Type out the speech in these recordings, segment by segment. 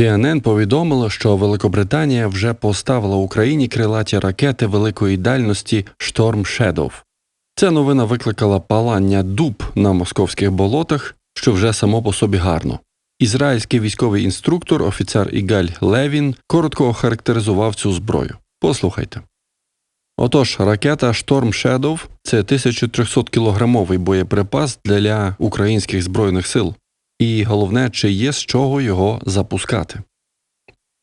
CNN повідомило, що Великобританія вже поставила Україні крилаті ракети великої дальності Storm Shadow. Ця новина викликала палання дуб на московських болотах, що вже само по собі гарно. Ізраїльський військовий інструктор, офіцер Ігаль Левін, коротко охарактеризував цю зброю. Послухайте. Отож, ракета Storm Shadow – це 1300-кілограмовий боєприпас для українських збройних сил. І головне, чи є з чого його запускати.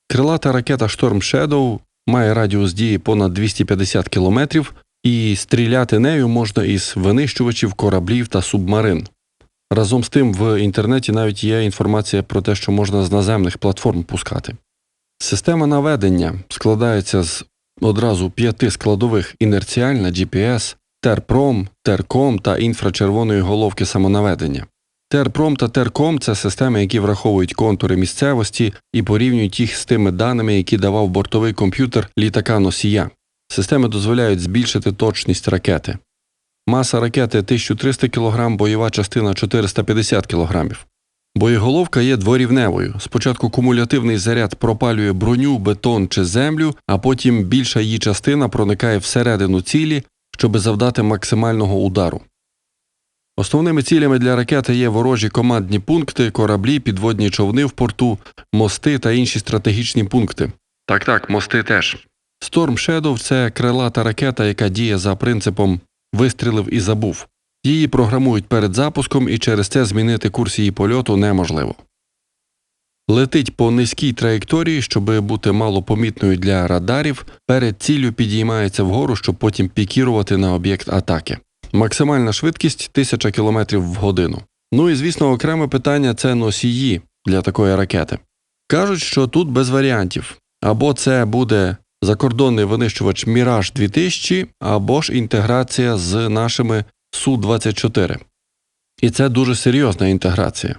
Крилата ракета Storm Shadow має радіус дії понад 250 кілометрів, і стріляти нею можна із винищувачів кораблів та субмарин. Разом з тим, в інтернеті навіть є інформація про те, що можна з наземних платформ пускати. Система наведення складається з одразу п'яти складових інерціальна GPS, терпром, терком та інфрачервоної головки самонаведення. Терпром та терком це системи, які враховують контури місцевості і порівнюють їх з тими даними, які давав бортовий комп'ютер літака носія. Системи дозволяють збільшити точність ракети. Маса ракети 1300 кг, бойова частина 450 кг. Боєголовка є дворівневою. Спочатку кумулятивний заряд пропалює броню, бетон чи землю, а потім більша її частина проникає всередину цілі, щоб завдати максимального удару. Основними цілями для ракети є ворожі командні пункти, кораблі, підводні човни в порту, мости та інші стратегічні пункти. Так, так, мости теж. Storm Shadow – це крилата ракета, яка діє за принципом вистрілив і забув. Її програмують перед запуском, і через це змінити курс її польоту неможливо. Летить по низькій траєкторії, щоб бути малопомітною для радарів, перед ціллю підіймається вгору, щоб потім пікірувати на об'єкт атаки. Максимальна швидкість 1000 км в годину. Ну і звісно, окреме питання це носії для такої ракети. Кажуть, що тут без варіантів або це буде закордонний винищувач Міраж 2000, або ж інтеграція з нашими Су-24. І це дуже серйозна інтеграція.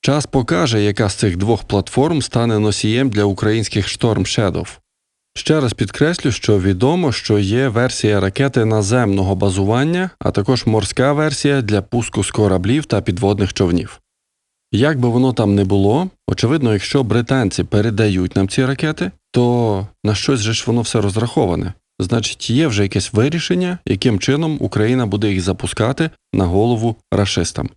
Час покаже, яка з цих двох платформ стане носієм для українських Storm Shadow. Ще раз підкреслю, що відомо, що є версія ракети наземного базування, а також морська версія для пуску з кораблів та підводних човнів. Як би воно там не було, очевидно, якщо британці передають нам ці ракети, то на щось же ж воно все розраховане. Значить, є вже якесь вирішення, яким чином Україна буде їх запускати на голову рашистам.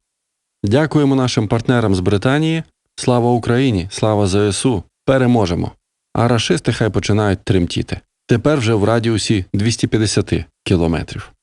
Дякуємо нашим партнерам з Британії. Слава Україні! Слава ЗСУ! Переможемо! А рашисти хай починають тремтіти. Тепер вже в радіусі 250 кілометрів.